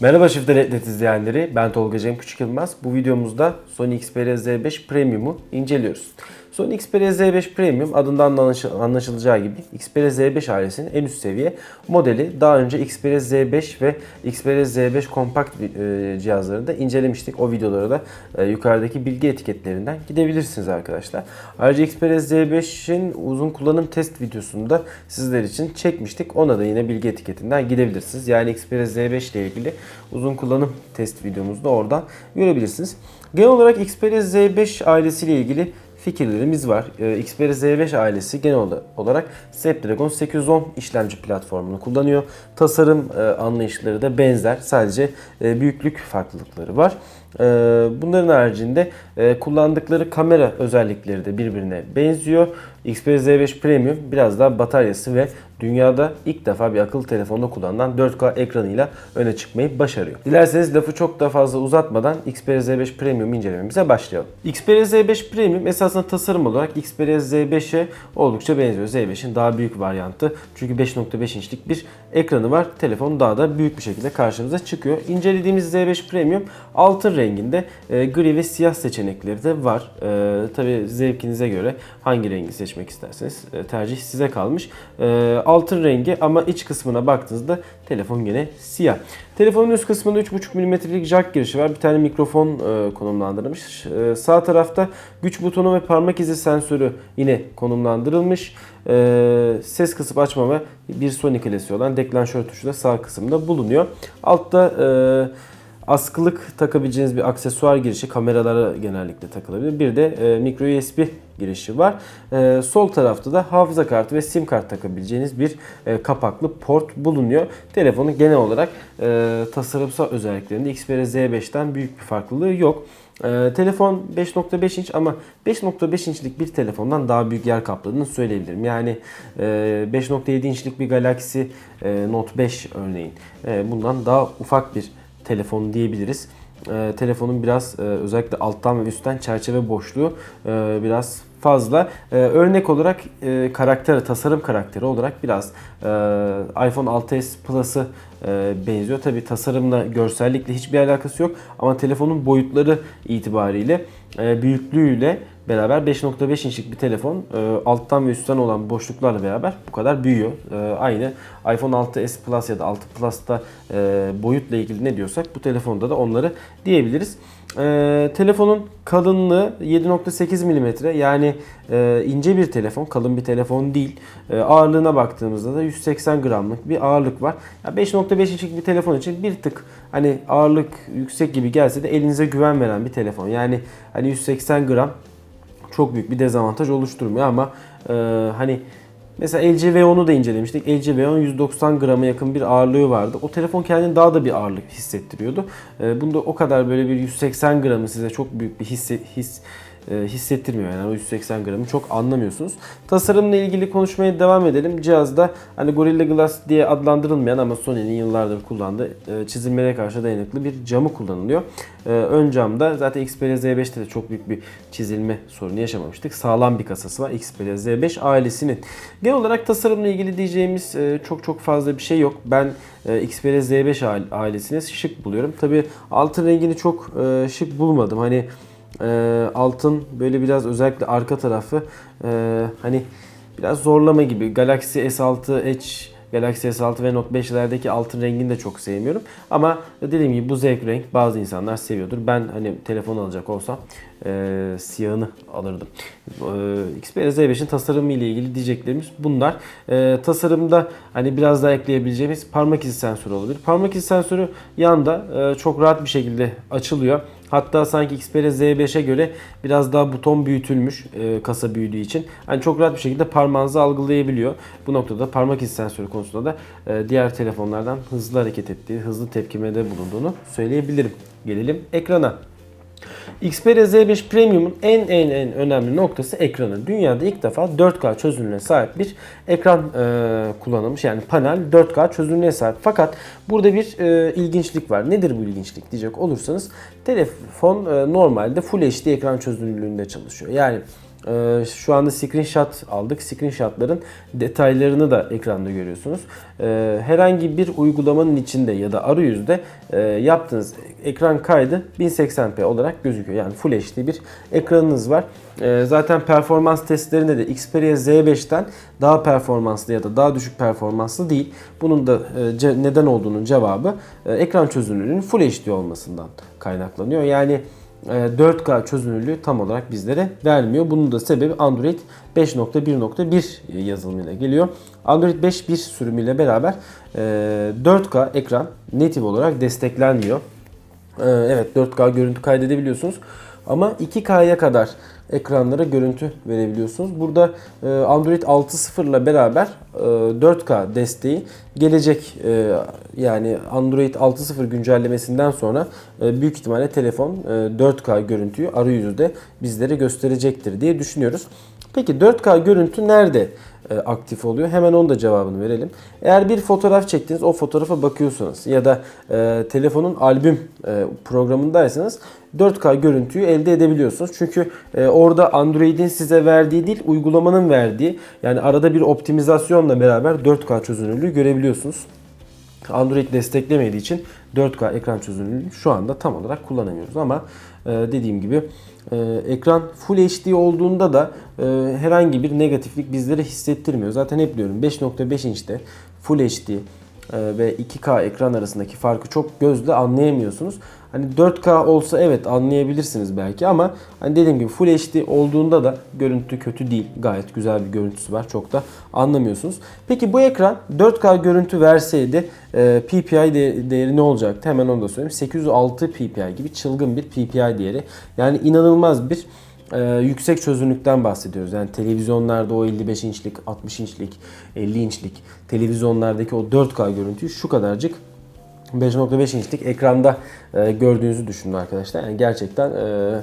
Merhaba Shift Net izleyenleri, ben Tolga Cem Küçük Yılmaz. Bu videomuzda Sony Xperia Z5 Premium'u inceliyoruz. Sony Xperia Z5 Premium adından da anlaşı- anlaşılacağı gibi Xperia Z5 ailesinin en üst seviye modeli. Daha önce Xperia Z5 ve Xperia Z5 kompakt e, cihazlarında incelemiştik. O videolara da e, yukarıdaki bilgi etiketlerinden gidebilirsiniz arkadaşlar. Ayrıca Xperia Z5'in uzun kullanım test videosunu da sizler için çekmiştik. Ona da yine bilgi etiketinden gidebilirsiniz. Yani Xperia Z5 ile ilgili uzun kullanım test videomuzu da oradan görebilirsiniz. Genel olarak Xperia Z5 ailesiyle ilgili fikirlerimiz var. Ee, Xperia Z5 ailesi genel olarak Snapdragon 810 işlemci platformunu kullanıyor. Tasarım e, anlayışları da benzer. Sadece e, büyüklük farklılıkları var. E, Bunların haricinde e, kullandıkları kamera özellikleri de birbirine benziyor. Xperia Z5 Premium biraz daha bataryası ve dünyada ilk defa bir akıllı telefonda kullanılan 4K ekranıyla öne çıkmayı başarıyor. Dilerseniz lafı çok da fazla uzatmadan Xperia Z5 Premium incelememize başlayalım. Xperia Z5 Premium esasında tasarım olarak Xperia Z5'e oldukça benziyor. Z5'in daha büyük varyantı. Çünkü 5.5 inçlik bir ekranı var. Telefon daha da büyük bir şekilde karşımıza çıkıyor. İncelediğimiz Z5 Premium altın renginde e, gri ve siyah seçenekleri de var. E, Tabi zevkinize göre hangi rengi seçmek isterseniz e, tercih size kalmış. E, altın rengi ama iç kısmına baktığınızda telefon gene siyah. Telefonun üst kısmında 3.5 mm'lik jack girişi var. Bir tane mikrofon e, konumlandırılmış. E, sağ tarafta güç butonu ve parmak izi sensörü yine konumlandırılmış. E, ses kısıp açma ve bir Sony klasiği olan deklanşör tuşu da sağ kısımda bulunuyor. Altta e, askılık takabileceğiniz bir aksesuar girişi kameralara genellikle takılabilir. Bir de e, micro USB girişi var. E, sol tarafta da hafıza kartı ve sim kart takabileceğiniz bir e, kapaklı port bulunuyor. Telefonun genel olarak e, tasarımsal özelliklerinde Xperia Z5'ten büyük bir farklılığı yok. E, telefon 5.5 inç ama 5.5 inçlik bir telefondan daha büyük yer kapladığını söyleyebilirim. Yani e, 5.7 inçlik bir Galaxy e, Note 5 örneğin e, bundan daha ufak bir telefon diyebiliriz. Ee, telefonun biraz e, özellikle alttan ve üstten çerçeve boşluğu e, biraz fazla. Ee, örnek olarak e, karakter, tasarım karakteri olarak biraz e, iPhone 6s Plus'ı e, benziyor. Tabi tasarımla, görsellikle hiçbir alakası yok ama telefonun boyutları itibariyle e, büyüklüğüyle beraber 5.5 inçlik bir telefon e, alttan ve üstten olan boşluklarla beraber bu kadar büyüyor. E, aynı iPhone 6s Plus ya da 6 Plus'ta e, boyutla ilgili ne diyorsak bu telefonda da onları diyebiliriz. E, telefonun kalınlığı 7.8 mm yani e, ince bir telefon, kalın bir telefon değil. E, ağırlığına baktığımızda da 180 gramlık bir ağırlık var. Ya 5.5 inçlik bir telefon için bir tık hani ağırlık yüksek gibi gelse de elinize güven veren bir telefon. Yani hani 180 gram çok büyük bir dezavantaj oluşturmuyor ama e, hani mesela LG V10'u da incelemiştik. LG V10 190 grama yakın bir ağırlığı vardı. O telefon kendini daha da bir ağırlık hissettiriyordu. E, bunda o kadar böyle bir 180 gramı size çok büyük bir his e, hissettirmiyor yani o 180 gramı çok anlamıyorsunuz. Tasarımla ilgili konuşmaya devam edelim. Cihazda hani Gorilla Glass diye adlandırılmayan ama Sony'nin yıllardır kullandığı e, çizilmelere karşı dayanıklı bir camı kullanılıyor. E, ön camda zaten Xperia Z5'te de çok büyük bir çizilme sorunu yaşamamıştık. Sağlam bir kasası var Xperia Z5 ailesinin. Genel olarak tasarımla ilgili diyeceğimiz e, çok çok fazla bir şey yok. Ben e, Xperia Z5 aile- ailesini şık buluyorum. Tabi altın rengini çok e, şık bulmadım. Hani e, altın böyle biraz özellikle arka tarafı e, hani biraz zorlama gibi. Galaxy S6 Edge, Galaxy S6 ve Note 5'lerdeki altın rengini de çok sevmiyorum. Ama dediğim gibi bu zevk renk bazı insanlar seviyordur. Ben hani telefon alacak olsam e, siyahını alırdım. E, Xperia Z5'in tasarımı ile ilgili diyeceklerimiz bunlar. E, tasarımda hani biraz daha ekleyebileceğimiz parmak izi sensörü olabilir. Parmak izi sensörü yanda e, çok rahat bir şekilde açılıyor. Hatta sanki Xperia Z5'e göre biraz daha buton büyütülmüş e, kasa büyüdüğü için. Hani çok rahat bir şekilde parmağınızı algılayabiliyor. Bu noktada parmak izi sensörü konusunda da e, diğer telefonlardan hızlı hareket ettiği, hızlı tepkimede bulunduğunu söyleyebilirim. Gelelim ekrana. Xperia Z5 Premium'un en en en önemli noktası ekranı. Dünyada ilk defa 4K çözünürlüğe sahip bir ekran e, kullanılmış. Yani panel 4K çözünürlüğe sahip. Fakat burada bir e, ilginçlik var. Nedir bu ilginçlik diyecek olursanız telefon e, normalde Full HD ekran çözünürlüğünde çalışıyor. Yani Ee, şu anda screenshot aldık. Screenshotların detaylarını da ekranda görüyorsunuz. Ee, herhangi bir uygulamanın içinde ya da arayüzde e, yaptığınız ekran kaydı 1080p olarak gözüküyor. Yani Full HD bir ekranınız var. Ee, zaten performans testlerinde de Xperia Z5'ten daha performanslı ya da daha düşük performanslı değil. Bunun da e, neden olduğunun cevabı e, ekran çözünürlüğünün Full HD olmasından kaynaklanıyor. Yani 4K çözünürlüğü tam olarak bizlere vermiyor. Bunun da sebebi Android 5.1.1 yazılımıyla geliyor. Android 5.1 sürümüyle beraber 4K ekran native olarak desteklenmiyor. Evet 4K görüntü kaydedebiliyorsunuz. Ama 2K'ya kadar ekranlara görüntü verebiliyorsunuz. Burada e, Android 6.0 ile beraber 4K e, desteği gelecek. E, yani Android 6.0 güncellemesinden sonra büyük ihtimalle telefon 4K görüntüyü arayüzde bizlere gösterecektir diye düşünüyoruz. Peki 4K görüntü nerede aktif oluyor? Hemen onun da cevabını verelim. Eğer bir fotoğraf çektiniz, o fotoğrafa bakıyorsunuz ya da e, telefonun albüm e, programındaysanız 4K görüntüyü elde edebiliyorsunuz. Çünkü e, orada Android'in size verdiği değil, uygulamanın verdiği yani arada bir optimizasyonla beraber 4K çözünürlüğü görebiliyorsunuz. Android desteklemediği için 4K ekran çözünürlüğü şu anda tam olarak kullanamıyoruz ama e, dediğim gibi e, ekran Full HD olduğunda da e, herhangi bir negatiflik bizlere hissettirmiyor. Zaten hep diyorum 5.5 inçte Full HD ve 2K ekran arasındaki farkı çok gözle anlayamıyorsunuz. Hani 4K olsa evet anlayabilirsiniz belki ama hani dediğim gibi Full HD olduğunda da görüntü kötü değil. Gayet güzel bir görüntüsü var. Çok da anlamıyorsunuz. Peki bu ekran 4K görüntü verseydi e, PPI değeri ne olacaktı? Hemen onu da söyleyeyim. 806 PPI gibi çılgın bir PPI değeri. Yani inanılmaz bir e, yüksek çözünürlükten bahsediyoruz. Yani televizyonlarda o 55 inçlik, 60 inçlik, 50 inçlik televizyonlardaki o 4K görüntüyü şu kadarcık 5.5 inçlik ekranda e, gördüğünüzü düşünün arkadaşlar. Yani gerçekten e,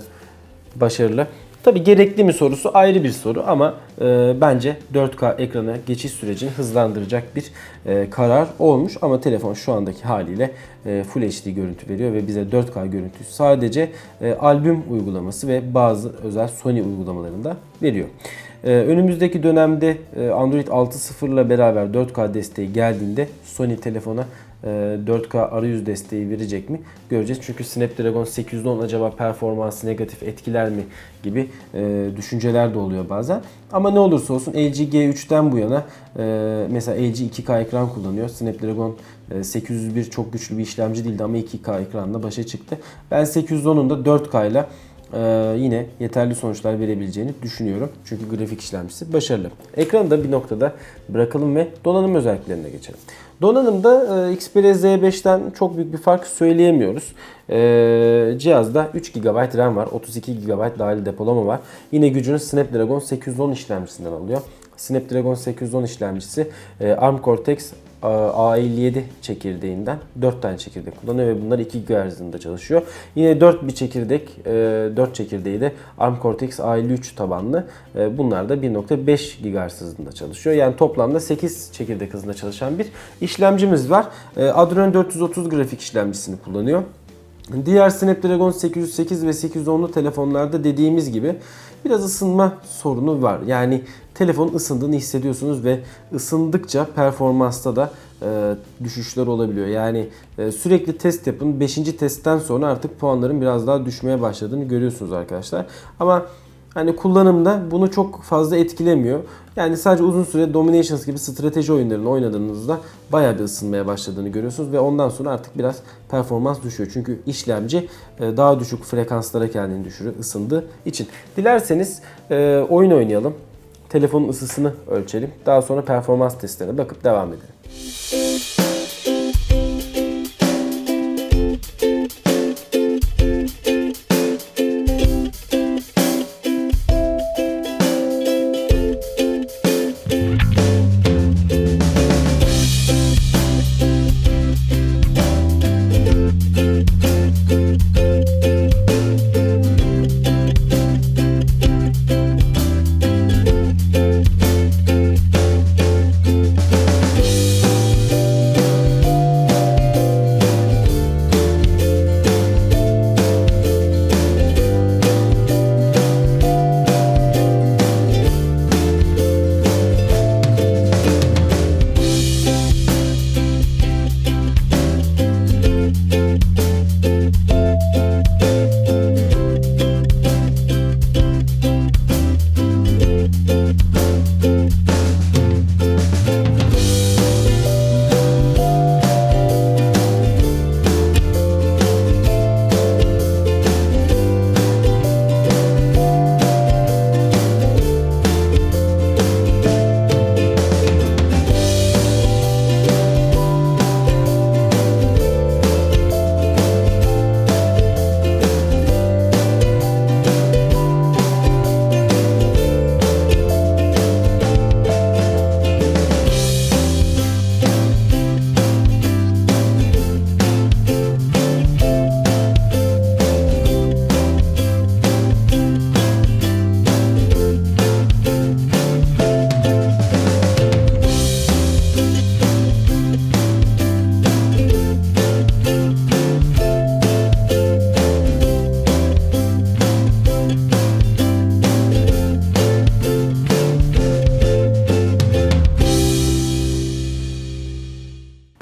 başarılı. Tabi gerekli mi sorusu ayrı bir soru ama e, bence 4K ekrana geçiş sürecini hızlandıracak bir e, karar olmuş. Ama telefon şu andaki haliyle e, Full HD görüntü veriyor ve bize 4K görüntüsü sadece e, albüm uygulaması ve bazı özel Sony uygulamalarında veriyor. E, önümüzdeki dönemde e, Android 6.0 ile beraber 4K desteği geldiğinde Sony telefona 4K e, arayüz desteği verecek mi göreceğiz. Çünkü Snapdragon 810 acaba performansı negatif etkiler mi gibi e, düşünceler de oluyor bazen. Ama ne olursa olsun LG G3'ten bu yana e, mesela LG 2K ekran kullanıyor. Snapdragon 801 çok güçlü bir işlemci değildi ama 2K ekranla başa çıktı. Ben 810'un da 4K ile yine yeterli sonuçlar verebileceğini düşünüyorum. Çünkü grafik işlemcisi başarılı. Ekranı da bir noktada bırakalım ve donanım özelliklerine geçelim. Donanımda e, Xperia Z5'ten çok büyük bir fark söyleyemiyoruz. E, cihazda 3 GB RAM var, 32 GB dahil depolama var. Yine gücünü Snapdragon 810 işlemcisinden alıyor. Snapdragon 810 işlemcisi e, ARM Cortex A57 çekirdeğinden 4 tane çekirdek kullanıyor ve bunlar 2 GHz hızında çalışıyor. Yine 4 bir çekirdek, 4 e, çekirdeği de ARM Cortex A53 tabanlı. E, bunlar da 1.5 GHz hızında çalışıyor. Yani toplamda 8 çekirdek hızında çalışan bir işlemcimiz var. E, Adreno 430 grafik işlemcisini kullanıyor. Diğer Snapdragon 808 ve 810'lu telefonlarda dediğimiz gibi biraz ısınma sorunu var. Yani telefon ısındığını hissediyorsunuz ve ısındıkça performansta da e, düşüşler olabiliyor. Yani e, sürekli test yapın. 5. testten sonra artık puanların biraz daha düşmeye başladığını görüyorsunuz arkadaşlar. Ama hani kullanımda bunu çok fazla etkilemiyor. Yani sadece uzun süre Dominations gibi strateji oyunlarını oynadığınızda bayağı bir ısınmaya başladığını görüyorsunuz ve ondan sonra artık biraz performans düşüyor. Çünkü işlemci e, daha düşük frekanslara kendini düşürüyor ısındığı için. Dilerseniz e, oyun oynayalım. Telefonun ısısını ölçelim. Daha sonra performans testlerine bakıp devam edelim.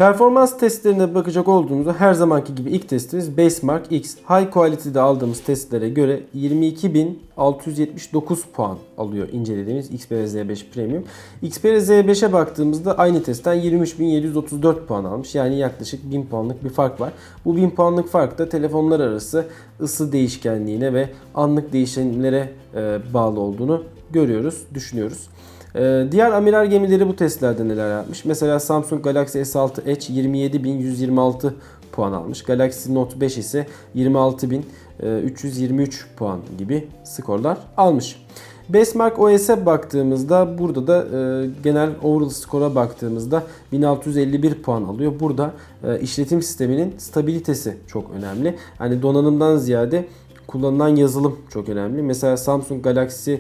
Performans testlerine bakacak olduğumuzda her zamanki gibi ilk testimiz Basemark X. High Quality'de aldığımız testlere göre 22.679 puan alıyor incelediğimiz Xperia Z5 Premium. Xperia Z5'e baktığımızda aynı testten 23.734 puan almış. Yani yaklaşık 1000 puanlık bir fark var. Bu 1000 puanlık fark da telefonlar arası ısı değişkenliğine ve anlık değişimlere e, bağlı olduğunu görüyoruz, düşünüyoruz. Ee, diğer amiral gemileri bu testlerde neler yapmış? Mesela Samsung Galaxy S6 Edge 27.126 puan almış. Galaxy Note 5 ise 26.323 puan gibi skorlar almış. Basemark OS'e baktığımızda burada da e, genel overall skora baktığımızda 1651 puan alıyor. Burada e, işletim sisteminin stabilitesi çok önemli. Hani donanımdan ziyade kullanılan yazılım çok önemli. Mesela Samsung Galaxy e,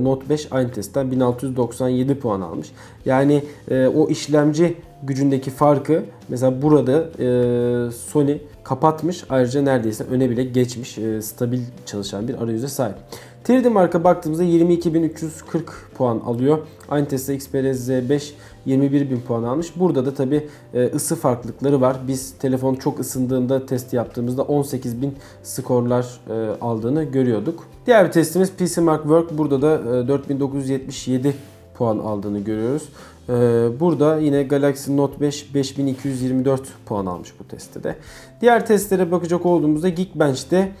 Note 5 aynı testten 1697 puan almış. Yani e, o işlemci gücündeki farkı mesela burada e, Sony kapatmış. Ayrıca neredeyse öne bile geçmiş. Stabil çalışan bir arayüze sahip. 3D marka baktığımızda 22.340 puan alıyor. Aynı testte Xperia Z5 21.000 puan almış. Burada da tabi ısı farklılıkları var. Biz telefon çok ısındığında test yaptığımızda 18.000 skorlar e, aldığını görüyorduk. Diğer bir testimiz PC Mark Work. Burada da 4977 puan aldığını görüyoruz. E, Burada yine Galaxy Note 5 5224 puan almış bu testte de. Diğer testlere bakacak olduğumuzda Geekbench'te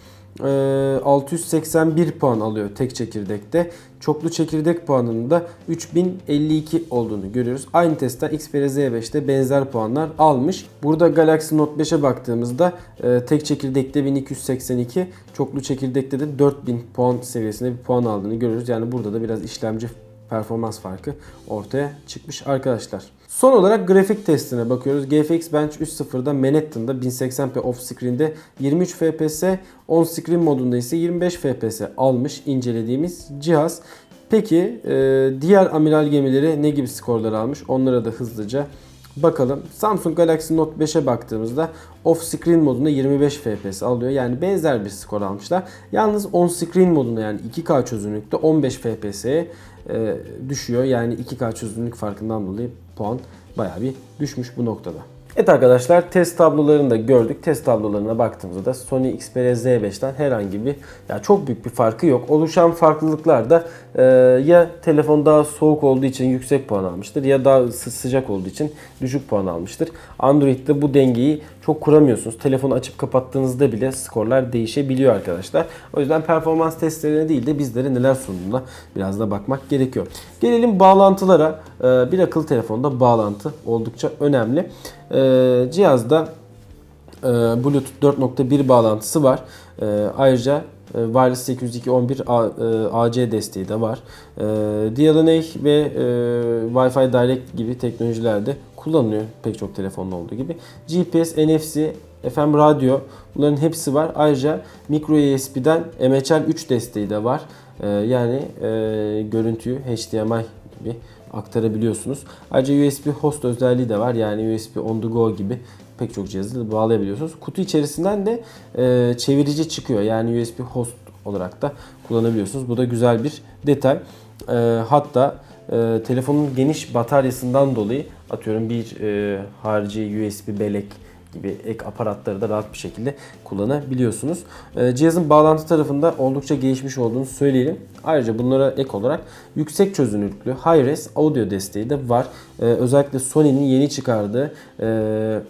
681 puan alıyor tek çekirdekte. Çoklu çekirdek puanının da 3052 olduğunu görüyoruz. Aynı testten Xperia Z5'te benzer puanlar almış. Burada Galaxy Note 5'e baktığımızda e, tek çekirdekte 1282, çoklu çekirdekte de 4000 puan seviyesinde bir puan aldığını görüyoruz. Yani burada da biraz işlemci performans farkı ortaya çıkmış arkadaşlar. Son olarak grafik testine bakıyoruz. GFX Bench 3.0'da Manhattan'da 1080p off screen'de 23 FPS, on screen modunda ise 25 FPS almış incelediğimiz cihaz. Peki e, diğer amiral gemileri ne gibi skorlar almış? Onlara da hızlıca bakalım. Samsung Galaxy Note 5'e baktığımızda off screen modunda 25 FPS alıyor. Yani benzer bir skor almışlar. Yalnız on screen modunda yani 2K çözünürlükte 15 FPS'ye e, düşüyor. Yani 2K çözünürlük farkından dolayı puan bayağı bir düşmüş bu noktada. Evet arkadaşlar test tablolarını da gördük. Test tablolarına baktığımızda da Sony Xperia Z5'ten herhangi bir ya çok büyük bir farkı yok. Oluşan farklılıklar da e, ya telefon daha soğuk olduğu için yüksek puan almıştır ya daha sı- sıcak olduğu için düşük puan almıştır. Android'de bu dengeyi çok kuramıyorsunuz. Telefonu açıp kapattığınızda bile skorlar değişebiliyor arkadaşlar. O yüzden performans testlerine değil de bizlere neler sunduğuna biraz da bakmak gerekiyor. Gelelim bağlantılara. Ee, Bir akıllı telefonda bağlantı oldukça önemli. Ee, Cihazda e, Bluetooth 4.1 bağlantısı var. Ee, Ayrıca e, Wireless 802.11 A- e, AC desteği de var. DLNA ve Wi-Fi Direct gibi teknolojilerde kullanılıyor pek çok telefonda olduğu gibi. GPS, NFC, FM radyo bunların hepsi var. Ayrıca micro USB'den MHL 3 desteği de var. E, yani e, görüntüyü HDMI gibi aktarabiliyorsunuz. Ayrıca USB host özelliği de var. Yani USB on the go gibi pek çok cihazı bağlayabiliyorsunuz. Kutu içerisinden de e, çevirici çıkıyor. Yani USB host olarak da kullanabiliyorsunuz. Bu da güzel bir detay. E, hatta e, telefonun geniş bataryasından dolayı atıyorum bir e, harici USB bellek gibi ek aparatları da rahat bir şekilde kullanabiliyorsunuz. E, cihazın bağlantı tarafında oldukça gelişmiş olduğunu söyleyelim. Ayrıca bunlara ek olarak yüksek çözünürlüklü high-res audio desteği de var. E, özellikle Sony'nin yeni çıkardığı e,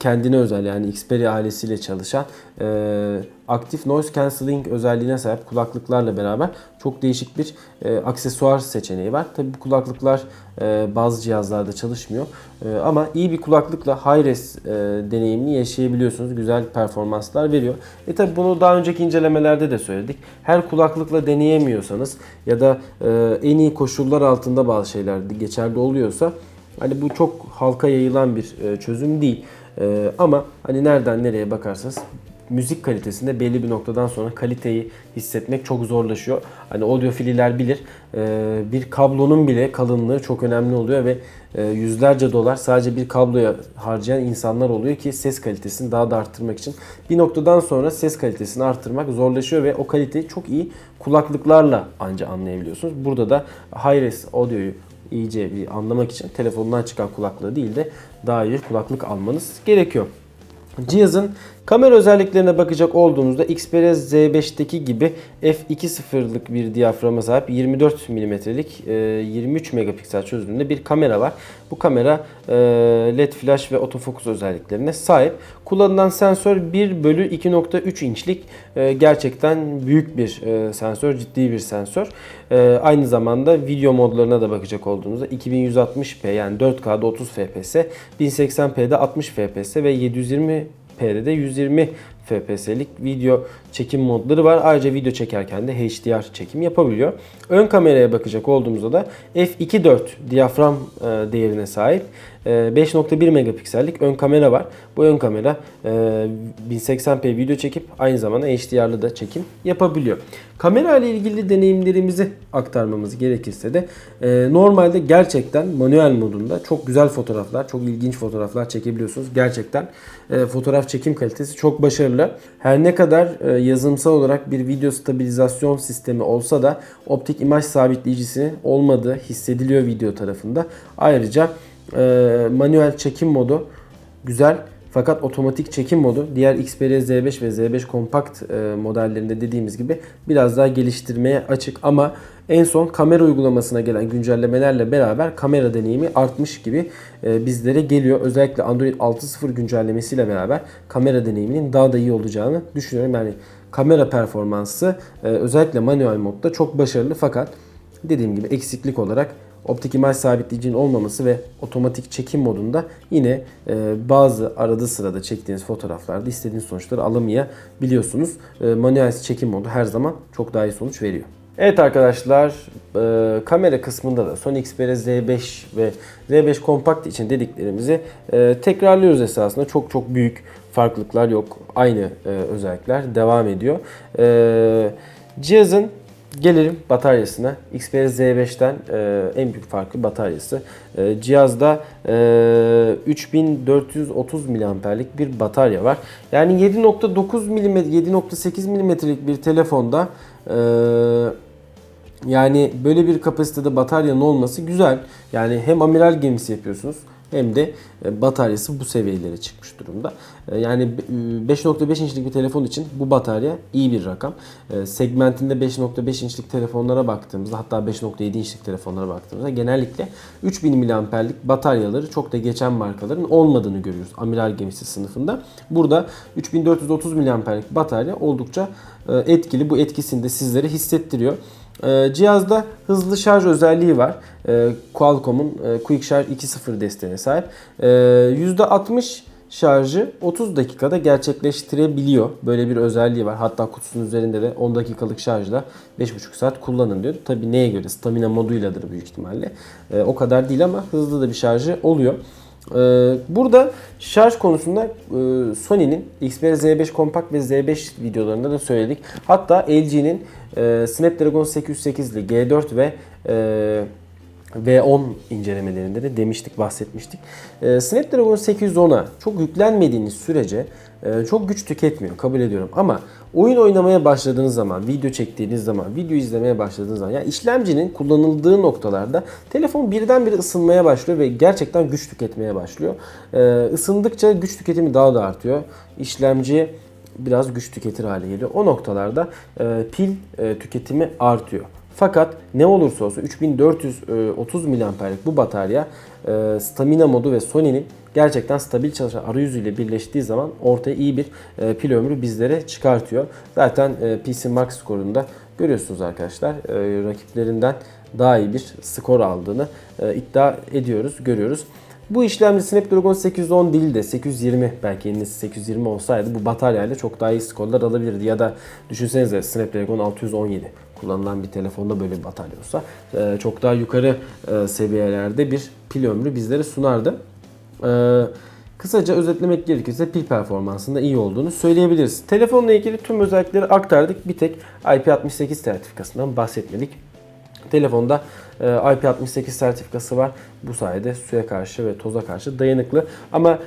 kendine özel yani Xperia ailesiyle çalışan e, aktif noise cancelling özelliğine sahip kulaklıklarla beraber çok değişik bir e, aksesuar seçeneği var. Tabi bu kulaklıklar e, bazı cihazlarda çalışmıyor. E, ama iyi bir kulaklıkla high-res e, deneyimini yaşayabiliyorsunuz. Güzel performanslar veriyor. E tabi bunu daha önceki incelemelerde de söyledik. Her kulaklıkla deneyemiyorsanız ya da e, en iyi koşullar altında bazı şeyler geçerli oluyorsa Hani bu çok halka yayılan bir e, çözüm değil. E, ama hani nereden nereye bakarsanız müzik kalitesinde belli bir noktadan sonra kaliteyi hissetmek çok zorlaşıyor. Hani audiofililer bilir. e, bir kablonun bile kalınlığı çok önemli oluyor ve e, yüzlerce dolar sadece bir kabloya harcayan insanlar oluyor ki ses kalitesini daha da arttırmak için. Bir noktadan sonra ses kalitesini arttırmak zorlaşıyor ve o kaliteyi çok iyi kulaklıklarla anca anlayabiliyorsunuz. Burada da high-res audio'yu iyice bir anlamak için telefondan çıkan kulaklığı değil de daha iyi kulaklık almanız gerekiyor. Cihazın kamera özelliklerine bakacak olduğumuzda Xperia Z5'teki gibi f2.0'lık bir diyaframa sahip 24 mm'lik 23 megapiksel çözünürlüğünde bir kamera var. Bu kamera e, LED flash ve otofokus özelliklerine sahip. Kullanılan sensör 1 bölü 2.3 inçlik e, gerçekten büyük bir e, sensör, ciddi bir sensör. Aynı zamanda video modlarına da bakacak olduğunuzda 2160p yani 4K'da 30 fps, 1080p'de 60 fps ve 720 P'de de 120 FPS'lik video çekim modları var. Ayrıca video çekerken de HDR çekim yapabiliyor. Ön kameraya bakacak olduğumuzda da f2.4 diyafram e, değerine sahip 5.1 megapiksellik ön kamera var. Bu ön kamera 1080p video çekip aynı zamanda HDR'lı da çekim yapabiliyor. Kamera ile ilgili deneyimlerimizi aktarmamız gerekirse de e, normalde gerçekten manuel modunda çok güzel fotoğraflar, çok ilginç fotoğraflar çekebiliyorsunuz. Gerçekten e, fotoğraf çekim kalitesi çok başarılı. Her ne kadar yazılımsal olarak bir video stabilizasyon sistemi olsa da optik imaj sabitleyicisinin olmadığı hissediliyor video tarafında. Ayrıca e, manuel çekim modu güzel. Fakat otomatik çekim modu diğer Xperia Z5 ve Z5 kompakt e, modellerinde dediğimiz gibi biraz daha geliştirmeye açık ama en son kamera uygulamasına gelen güncellemelerle beraber kamera deneyimi artmış gibi e, bizlere geliyor. Özellikle Android 6.0 güncellemesiyle beraber kamera deneyiminin daha da iyi olacağını düşünüyorum. Yani kamera performansı e, özellikle manuel modda çok başarılı fakat dediğim gibi eksiklik olarak optik imaj sabitleyicinin olmaması ve otomatik çekim modunda yine e, bazı arada sırada çektiğiniz fotoğraflarda istediğiniz sonuçları alamayabiliyorsunuz. E, manuel çekim modu her zaman çok daha iyi sonuç veriyor. Evet arkadaşlar e, kamera kısmında da Sony Xperia Z5 ve Z5 Compact için dediklerimizi e, tekrarlıyoruz esasında. Çok çok büyük farklılıklar yok. Aynı e, özellikler devam ediyor. E, cihazın Gelelim bataryasına. Xperia Z5'ten e, en büyük farkı bataryası. E, cihazda e, 3430 mAh'lik bir batarya var. Yani 7.9 mm, 7.8 mm'lik bir telefonda e, yani böyle bir kapasitede bataryanın olması güzel. Yani hem amiral gemisi yapıyorsunuz hem de e, bataryası bu seviyelere çıkmış durumda. E, yani 5.5 e, inçlik bir telefon için bu batarya iyi bir rakam. Segmentinde 5.5 inçlik telefonlara baktığımızda hatta 5.7 inçlik telefonlara baktığımızda genellikle 3000 mAh'lik bataryaları çok da geçen markaların olmadığını görüyoruz amiral gemisi sınıfında. Burada 3430 mAh'lik batarya oldukça etkili. Bu etkisini de sizlere hissettiriyor. Ee, cihazda hızlı şarj özelliği var. Ee, Qualcomm'un e, Quick Charge 2.0 desteğine sahip. Ee, %60 şarjı 30 dakikada gerçekleştirebiliyor. Böyle bir özelliği var. Hatta kutusunun üzerinde de 10 dakikalık şarjla 5,5 saat kullanın diyor. Tabi neye göre? Stamina moduyladır büyük ihtimalle. o kadar değil ama hızlı da bir şarjı oluyor. Burada şarj konusunda Sony'nin Xperia Z5 Compact ve Z5 videolarında da söyledik. Hatta LG'nin Snapdragon 808'li G4 ve V10 incelemelerinde de demiştik, bahsetmiştik. Snapdragon 810'a çok yüklenmediğiniz sürece çok güç tüketmiyor, kabul ediyorum. Ama oyun oynamaya başladığınız zaman, video çektiğiniz zaman, video izlemeye başladığınız zaman, yani işlemcinin kullanıldığı noktalarda telefon birdenbire ısınmaya başlıyor ve gerçekten güç tüketmeye başlıyor. Isındıkça güç tüketimi daha da artıyor. İşlemci biraz güç tüketir hale geliyor. O noktalarda pil tüketimi artıyor. Fakat ne olursa olsun 3430 mAh'lik bu batarya e, stamina modu ve Sony'nin gerçekten stabil çalışan arayüzüyle birleştiği zaman ortaya iyi bir e, pil ömrü bizlere çıkartıyor. Zaten e, PC Mark skorunda görüyorsunuz arkadaşlar rakiplerinden daha iyi bir skor aldığını iddia ediyoruz, görüyoruz. Bu işlemci Snapdragon 810 değil de 820 belki yenisi 820 olsaydı bu bataryayla çok daha iyi skorlar alabilirdi. Ya da düşünsenize Snapdragon 617 kullanılan bir telefonda böyle bir batarya olsa e, çok daha yukarı e, seviyelerde bir pil ömrü bizlere sunardı. E, kısaca özetlemek gerekirse pil performansında iyi olduğunu söyleyebiliriz. Telefonla ilgili tüm özellikleri aktardık. Bir tek IP68 sertifikasından bahsetmedik. Telefonda IP68 sertifikası var. Bu sayede suya karşı ve toza karşı dayanıklı. Ama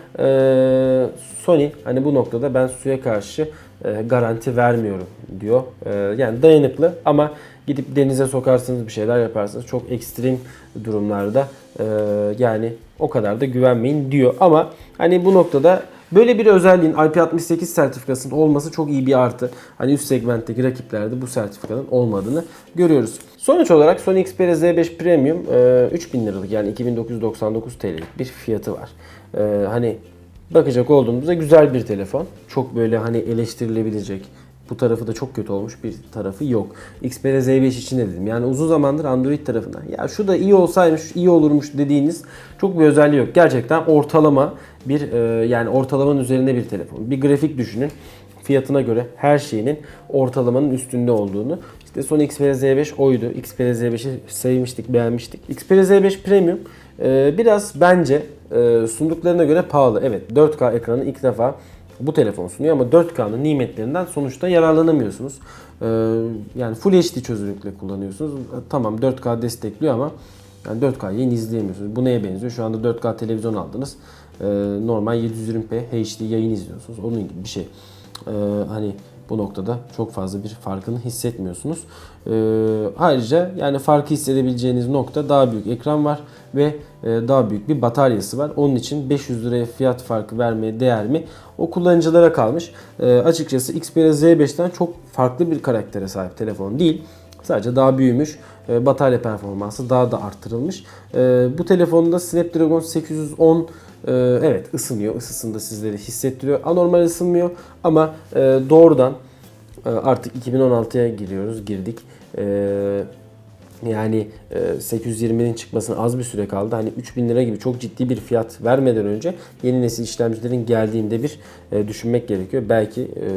Sony hani bu noktada ben suya karşı garanti vermiyorum diyor. E, yani dayanıklı ama gidip denize sokarsınız bir şeyler yaparsınız. Çok ekstrem durumlarda e, yani o kadar da güvenmeyin diyor. Ama hani bu noktada böyle bir özelliğin IP68 sertifikasının olması çok iyi bir artı. Hani üst segmentteki rakiplerde bu sertifikanın olmadığını görüyoruz. Sonuç olarak Sony Xperia Z5 Premium e, 3000 liralık yani 2999 TL'lik bir fiyatı var. E, hani bakacak olduğumuzda güzel bir telefon. Çok böyle hani eleştirilebilecek, bu tarafı da çok kötü olmuş bir tarafı yok. Xperia Z5 için de dedim. Yani uzun zamandır Android tarafından ya şu da iyi olsaymış, iyi olurmuş dediğiniz çok bir özelliği yok. Gerçekten ortalama bir e, yani ortalamanın üzerinde bir telefon. Bir grafik düşünün. Fiyatına göre her şeyinin ortalamanın üstünde olduğunu. İşte Sony Xperia Z5 oydu. Xperia Z5'i sevmiştik, beğenmiştik. Xperia Z5 Premium e, biraz bence e, sunduklarına göre pahalı. Evet 4K ekranı ilk defa bu telefon sunuyor ama 4K'nın nimetlerinden sonuçta yararlanamıyorsunuz. Ee, yani Full HD çözünürlükle kullanıyorsunuz. Tamam 4K destekliyor ama yani 4K yayın izleyemiyorsunuz. Bu neye benziyor? Şu anda 4K televizyon aldınız. Ee, normal 720p HD yayın izliyorsunuz. Onun gibi bir şey. Ee, hani bu noktada çok fazla bir farkını hissetmiyorsunuz. Ee, ayrıca yani farkı hissedebileceğiniz nokta daha büyük ekran var ve e, daha büyük bir bataryası var. Onun için 500 liraya fiyat farkı vermeye değer mi? O kullanıcılara kalmış. Ee, açıkçası Xperia Z5'ten çok farklı bir karaktere sahip telefon değil. Sadece daha büyümüş. E, batarya performansı daha da arttırılmış. E, bu telefonda Snapdragon 810 e, evet ısınıyor. Isısını da sizlere hissettiriyor. Anormal ısınmıyor ama doğrudan artık 2016'ya giriyoruz, girdik. E, yani e, 820'nin çıkmasına az bir süre kaldı. Hani 3000 lira gibi çok ciddi bir fiyat vermeden önce yeni nesil işlemcilerin geldiğinde bir e, düşünmek gerekiyor. Belki e,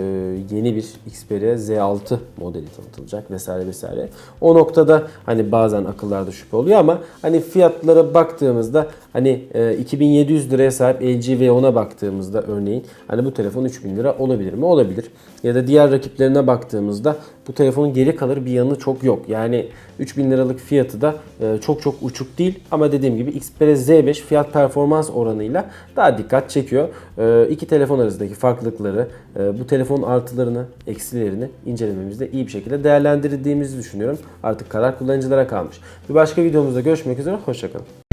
yeni bir Xperia Z6 modeli tanıtılacak vesaire vesaire. O noktada hani bazen akıllarda şüphe oluyor ama hani fiyatlara baktığımızda hani e, 2700 liraya sahip LG V10'a baktığımızda örneğin hani bu telefon 3000 lira olabilir mi? Olabilir. Ya da diğer rakiplerine baktığımızda bu telefonun geri kalır bir yanı çok yok. Yani 3000 liralık fiyatı da e, çok çok uçuk değil ama dediğim gibi Xperia Z5 fiyat performans oranıyla daha dikkat çekiyor. E, iki telefon arasındaki farklılıkları, e, bu telefonun artılarını, eksilerini incelememizde iyi bir şekilde değerlendirdiğimizi düşünüyorum. Artık karar kullanıcılara kalmış. Bir başka videomuzda görüşmek üzere, hoşçakalın.